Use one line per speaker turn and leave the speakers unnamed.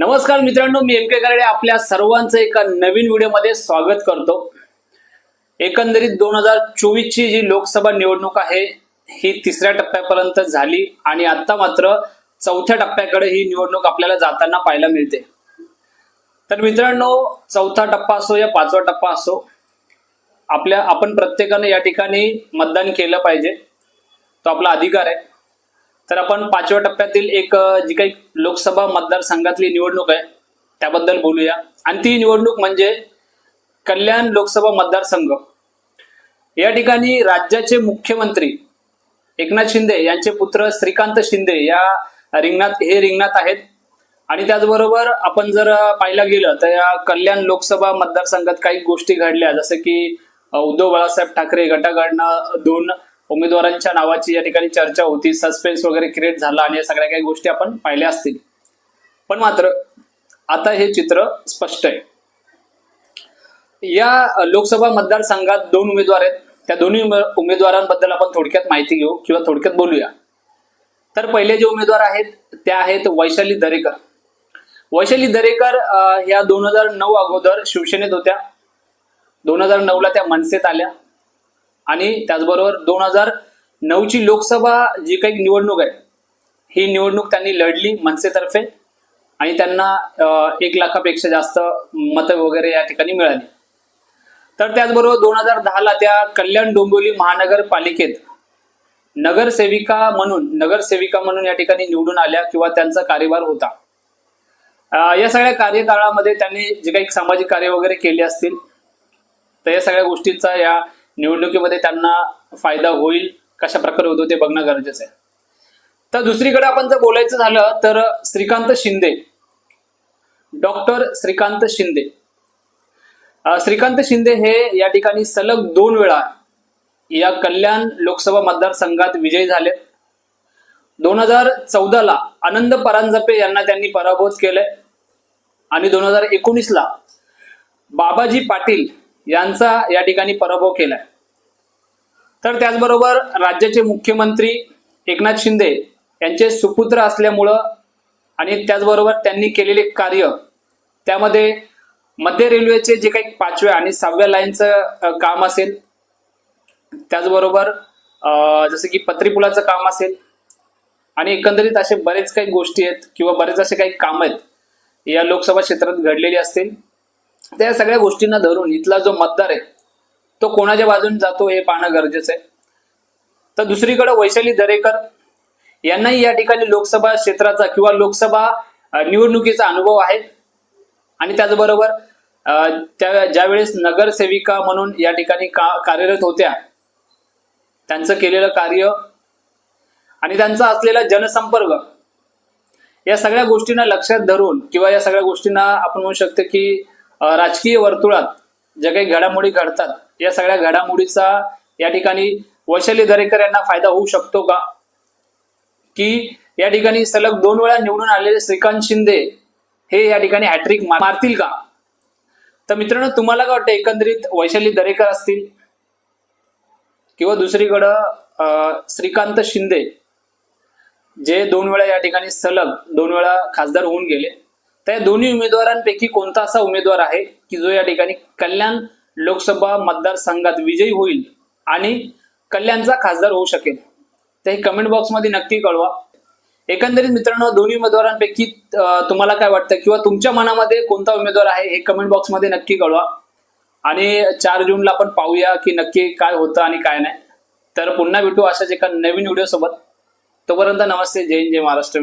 नमस्कार मित्रांनो मी एम के कराडे आपल्या सर्वांचं एका नवीन व्हिडिओमध्ये स्वागत करतो. एकंदरीत दोन हजार चोवीसची जी लोकसभा निवडणूक आहे ही तिसऱ्या टप्प्यापर्यंत झाली आणि आता मात्र चौथ्या टप्प्याकडे ही निवडणूक आपल्याला जाताना पाहायला मिळते. तर मित्रांनो चौथा टप्पा असो या पाचवा टप्पा असो आपल्या आपण प्रत्येकाने या ठिकाणी मतदान केलं पाहिजे. तो आपला अधिकार आहे. तर आपण पाचव्या टप्प्यातील एक जी काही लोकसभा मतदारसंघातली निवडणूक आहे त्याबद्दल बोलूया. आणि ती निवडणूक म्हणजे कल्याण लोकसभा मतदारसंघ. या ठिकाणी राज्याचे मुख्यमंत्री एकनाथ शिंदे यांचे पुत्र श्रीकांत शिंदे या रिंगणात हे रिंगणात आहेत. आणि त्याचबरोबर आपण जर पाहायला गेलं तर या कल्याण लोकसभा मतदारसंघात काही गोष्टी घडल्या. जसं की उद्धव बाळासाहेब ठाकरे गटाकडनं दोन उमेदवारांच्या नावाची या ठिकाणी चर्चा होती सस्पेन्स वगैरे क्रिएट झाला आणि या सगळ्या काही गोष्टी आपण पाहिल्या असतील. पण मात्र आता हे चित्र स्पष्ट आहे. या लोकसभा मतदारसंघात दोन उमेदवार आहेत. त्या दोन्ही उमे- उमेदवारांबद्दल आपण थोडक्यात माहिती घेऊ किंवा थोडक्यात बोलूया. तर पहिले जे उमेदवार आहेत त्या आहेत वैशाली दरेकर. वैशाली दरेकर या ह्या दोन हजार नऊ अगोदर शिवसेनेत होत्या. दोन हजार नऊला त्या मनसेत आल्या. आणि त्याचबरोबर दोन हजार नऊची लोकसभा जी काही निवडणूक आहे ही निवडणूक त्यांनी लढली मनसेतर्फे आणि त्यांना एक लाखापेक्षा जास्त मतं वगैरे या ठिकाणी मिळाली. तर त्याचबरोबर दोन हजार दहाला त्या कल्याण डोंबिवली महानगरपालिकेत नगरसेविका म्हणून नगरसेविका म्हणून या ठिकाणी निवडून आल्या किंवा त्यांचा कार्यभार होता. या सगळ्या कार्यकाळामध्ये त्यांनी जे काही सामाजिक कार्य वगैरे केले असतील तर या सगळ्या गोष्टींचा या निवडणुकीमध्ये त्यांना फायदा होईल कशा प्रकारे होतो ते बघणं गरजेचं आहे. तर दुसरीकडे आपण जर बोलायचं झालं तर श्रीकांत शिंदे डॉक्टर श्रीकांत शिंदे. श्रीकांत शिंदे हे या ठिकाणी सलग दोन वेळा या कल्याण लोकसभा मतदारसंघात विजयी झाले. दोन हजार चौदाला आनंद परांजपे यांना त्यांनी पराभूत केलंय. आणि दोन हजार एकोणीसला बाबाजी पाटील यांचा या ठिकाणी पराभव केलाय. तर त्याचबरोबर राज्याचे मुख्यमंत्री एकनाथ शिंदे यांचे सुपुत्र असल्यामुळं आणि त्याचबरोबर त्यांनी केलेले कार्य त्यामध्ये मध्य रेल्वेचे जे काही पाचव्या आणि सहाव्या लाईनचं काम असेल त्याचबरोबर जसं की पत्रीपुलाचं काम असेल आणि एकंदरीत असे बरेच काही गोष्टी आहेत किंवा बरेच असे काही काम आहेत या लोकसभा क्षेत्रात घडलेली असतील. त्या सगळ्या गोष्टींना धरून इथला जो मतदार आहे तो कोणाच्या बाजूने जातो हे पाहणं गरजेचं आहे. तर दुसरीकडे वैशाली दरेकर. यांनाही या ठिकाणी लोकसभा क्षेत्राचा किंवा लोकसभा निवडणुकीचा अनुभव आहे. आणि त्याचबरोबर त्या ज्यावेळेस नगरसेविका म्हणून या ठिकाणी का कार्यरत होत्या त्यांचं केलेलं कार्य आणि त्यांचा असलेला जनसंपर्क या सगळ्या गोष्टींना लक्षात धरून किंवा या सगळ्या गोष्टींना आपण म्हणू शकतो की राजकीय वर्तुळात ज्या काही घडामोडी घडतात या सगळ्या घडामोडीचा या ठिकाणी वैशाली दरेकर यांना फायदा होऊ शकतो का? की या ठिकाणी सलग दोन वेळा निवडून आलेले श्रीकांत शिंदे हे या ठिकाणी हॅट्रिक मारतील का? तर मित्रांनो तुम्हाला काय वाटतं? एकंदरीत वैशाली दरेकर असतील किंवा दुसरीकडं श्रीकांत शिंदे जे दोन वेळा या ठिकाणी सलग दोन वेळा खासदार होऊन गेले तर या दोन्ही उमेदवारांपैकी कोणता असा उमेदवार आहे की जो या ठिकाणी कल्याण लोकसभा मतदारसंघात विजयी होईल आणि कल्याणचा खासदार होऊ शकेल? तर हे कमेंट बॉक्समध्ये नक्की कळवा. एकंदरीत मित्रांनो दोन्ही उमेदवारांपैकी तुम्हाला काय वाटतं किंवा तुमच्या मनामध्ये कोणता उमेदवार आहे हे कमेंट बॉक्समध्ये नक्की कळवा. आणि चार जूनला आपण पाहूया की नक्की काय होतं आणि काय नाही. तर पुन्हा भेटू अशाच एका नवीन व्हिडिओ सोबत तोपर्यंत नमस्ते जय हिंद जय महाराष्ट्र